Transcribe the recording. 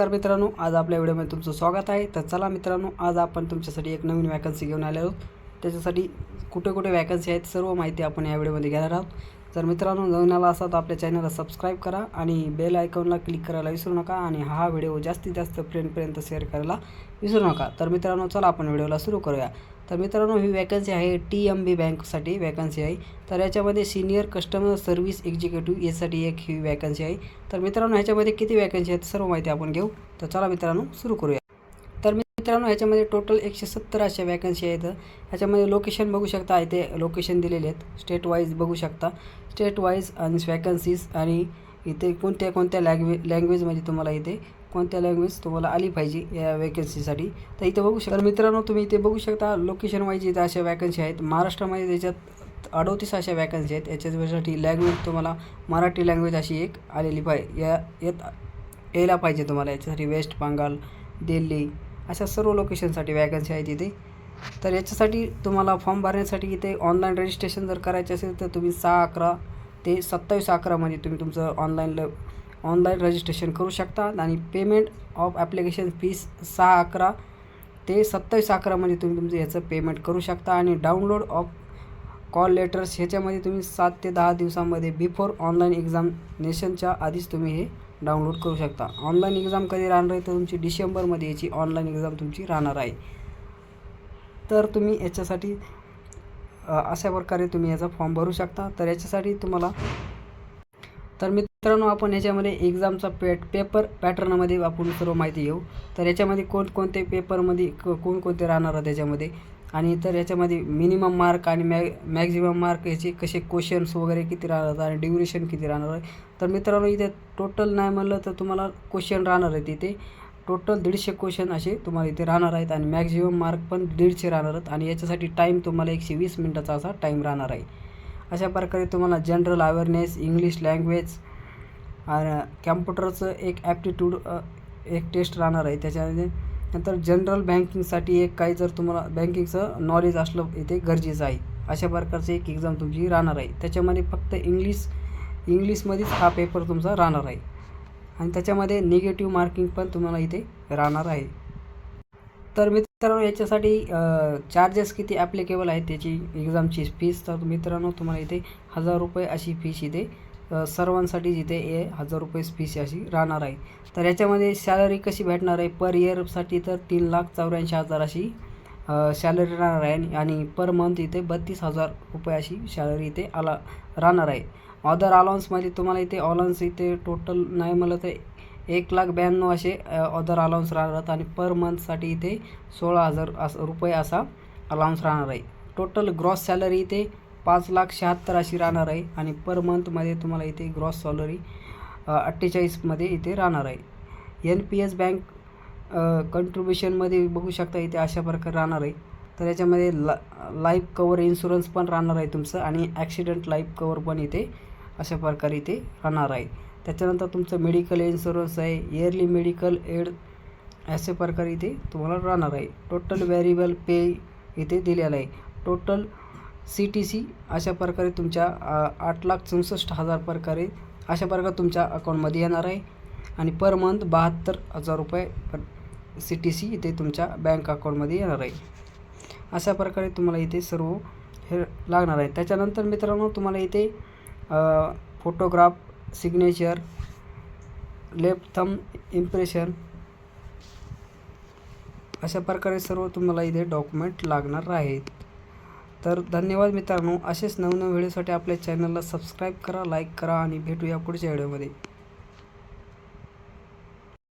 नमस्कार मित्रांनो आज आपल्या व्हिडिओमध्ये तुमचं स्वागत आहे. तर चला मित्रांनो आज आपण तुमच्यासाठी एक नवीन वॅकन्सी घेऊन आले आहोत. त्याच्यासाठी कुठे कुठे वॅकन्सी आहेत सर्व माहिती आपण या व्हिडिओमध्ये घेणार आहोत. जर मित्रांनो नवीन आला असा तर आपल्या चॅनलला सबस्क्राईब करा आणि बेल आयकॉनला क्लिक करायला विसरू नका आणि हा व्हिडिओ जास्तीत जास्त फ्रेंडपर्यंत शेअर करायला विसरू नका. तर मित्रांनो चला आपण व्हिडिओला सुरू करूया. तर मित्रांनो ही वॅकन्सी आहे टी एम बी बँकसाठी वॅकन्सी आहे. तर याच्यामध्ये सिनियर कस्टमर सर्व्हिस एक्झिक्युटिव्ह यासाठी एक ही वॅकन्सी आहे. तर मित्रांनो ह्याच्यामध्ये किती वॅकन्सी आहेत सर्व माहिती आपण घेऊ. तर चला मित्रांनो सुरू करूया. मित्रांनो ह्याच्यामध्ये टोटल एकशे सत्तर अशा वॅकन्सी आहेत. ह्याच्यामध्ये लोकेशन बघू शकता इथे लोकेशन दिलेले आहेत. स्टेट वाईज बघू शकता. स्टेट वाईज आणि वॅकन्सीज आणि इथे कोणत्या कोणत्या लँग्वे लँग्वेजमध्ये तुम्हाला इथे कोणत्या लँग्वेज तुम्हाला आली पाहिजे या वॅकन्सीसाठी तर इथे बघू शकता. मित्रांनो तुम्ही इथे बघू शकता लोकेशन वाईज इथे अशा वॅकन्सी आहेत. महाराष्ट्रामध्ये त्याच्यात अडोतीस अशा वॅकन्सी आहेत. याच्यासाठी लँग्वेज तुम्हाला मराठी लँग्वेज अशी एक आलेली पाहिजे. या येत यायला पाहिजे तुम्हाला. याच्यासाठी वेस्ट बंगाल दिल्ली अशा सर्व लोकेशनसाठी वॅकन्सी आहेत इथे तर याच्यासाठी तुम्हाला फॉर्म भरण्यासाठी इथे ऑनलाईन रजिस्ट्रेशन जर करायचे असेल तर तुम्ही सहा अकरा ते सत्तावीस अकरामध्ये तुम्ही तुमचं ऑनलाईन ल ऑनलाईन रजिस्ट्रेशन करू शकता. आणि पेमेंट ऑफ ॲप्लिकेशन फीस सहा अकरा ते सत्तावीस अकरामध्ये तुम्ही तुमचं याचं पेमेंट करू शकता. आणि डाउनलोड ऑफ कॉल लेटर्स ह्याच्यामध्ये तुम्ही सात ते दहा दिवसामध्ये बिफोर ऑनलाईन एक्झामनेशनच्या आधीच तुम्ही हे डाउनलोड करू शकता. ऑनलाईन एक्झाम कधी राहणार आहे? तर तुमची डिसेंबरमध्ये याची ऑनलाईन एक्झाम तुमची राहणार आहे. तर तुम्ही याच्यासाठी अशा प्रकारे तुम्ही याचा फॉर्म भरू शकता. तर याच्यासाठी तुम्हाला तर मित्रांनो आपण याच्यामध्ये एक्झामचा पेट पेपर पॅटर्नमध्ये आपण सर्व माहिती घेऊ. तर याच्यामध्ये कोणकोणते पेपरमध्ये क कोणकोणते राहणार आहे त्याच्यामध्ये आणि तर याच्यामध्ये मिनिमम मार्क आणि मॅ मॅक्झिमम मार्क याचे कसे क्वेश्चन्स वगैरे किती राहणार आणि ड्युरेशन किती राहणार आहे? तर मित्रांनो इथे टोटल नाही म्हणलं तर तुम्हाला क्वेश्चन राहणार आहे तिथे टोटल दीडशे क्वेश्चन असे तुम्हाला इथे राहणार आहेत आणि मॅक्झिमम मार्क पण दीडशे राहणार आहेत आणि याच्यासाठी टाईम तुम्हाला एकशे वीस मिनटाचा असा टाईम राहणार आहे. अशा प्रकारे तुम्हाला जनरल अवेअरनेस इंग्लिश लँग्वेज आणि कॅम्प्युटरचं एक ॲप्टिट्यूड एक टेस्ट राहणार आहे. त्याच्यामध्ये नंतर जनरल बँकिंगसाठी एक काही जर तुम्हाला बँकिंगचं नॉलेज असलं इथे गरजेचं आहे. अशा प्रकारचं एक एक्झाम तुमची राहणार आहे. त्याच्यामध्ये फक्त इंग्लिश इंग्लिशमध्येच हा पेपर तुमचा राहणार आहे. आणि त्याच्यामध्ये निगेटिव्ह मार्किंग पण तुम्हाला इथे राहणार आहे. तर मित्रांनो याच्यासाठी चार्जेस किती ॲप्लिकेबल आहेत त्याची एक्झामची फीस तर मित्रांनो तुम्हाला इथे हजार रुपये अशी फीस इथे सर्वांसाठी जिथे ए हजार रुपये फीस अशी राहणार आहे. तर याच्यामध्ये सॅलरी कशी भेटणार आहे? पर इयरसाठी तर तीन लाख चौऱ्याऐंशी हजार अशी सॅलरी राहणार आहे. आणि पर मंथ इथे बत्तीस हजार रुपये अशी सॅलरी इथे आला राहणार आहे. अदर अलाउन्समध्ये तुम्हाला इथे अलाउन्स इथे टोटल नाही म्हणलं तर एक लाख ब्याण्णव असे अदर अलाउन्स राहतात. आणि पर मंथसाठी इथे सोळा हजार असं रुपये असा अलाउन्स राहणार आहे. टोटल ग्रॉस सॅलरी इथे पाच लाख शहात्तर अशी राहणार आहे आणि पर मंथमध्ये तुम्हाला इथे ग्रॉस सॅलरी अठ्ठेचाळीसमध्ये इथे राहणार आहे. एन पी एस बँक कंट्रीब्युशनमध्ये बघू शकता इथे अशा प्रकारे राहणार आहे. तर याच्यामध्ये ला लाईफ कवर इन्शुरन्स पण राहणार आहे तुमचं आणि ॲक्सिडेंट लाईफ कवर पण इथे अशा प्रकारे इथे राहणार आहे. त्याच्यानंतर तुमचं मेडिकल इन्शुरन्स आहे इयरली मेडिकल एड अशा प्रकारे इथे तुम्हाला राहणार आहे. टोटल व्हेरिएबल पे इथे दिलेलं आहे. टोटल सी टी सी अशा प्रकारे तुमच्या आठ लाख चौसष्ट हजार प्रकारे अशा प्रकारे तुमच्या अकाउंटमध्ये येणार आहे. आणि पर मंथ बहात्तर हजार रुपये सी टी सी इथे तुमच्या बँक अकाउंटमध्ये येणार आहे. अशा प्रकारे तुम्हाला इथे सर्व हे लागणार आहे. त्याच्यानंतर मित्रांनो तुम्हाला इथे photograph signature left thumb impression अशा प्रकारे सर्व तुम्हाला इथे डॉक्युमेंट लागणार आहेत. तर धन्यवाद मित्रांनो. असेच नवनवीन व्हिडिओसाठी आपल्या चॅनलला सबस्क्राईब करा लाईक करा आणि भेटूया पुढच्या व्हिडिओमध्ये.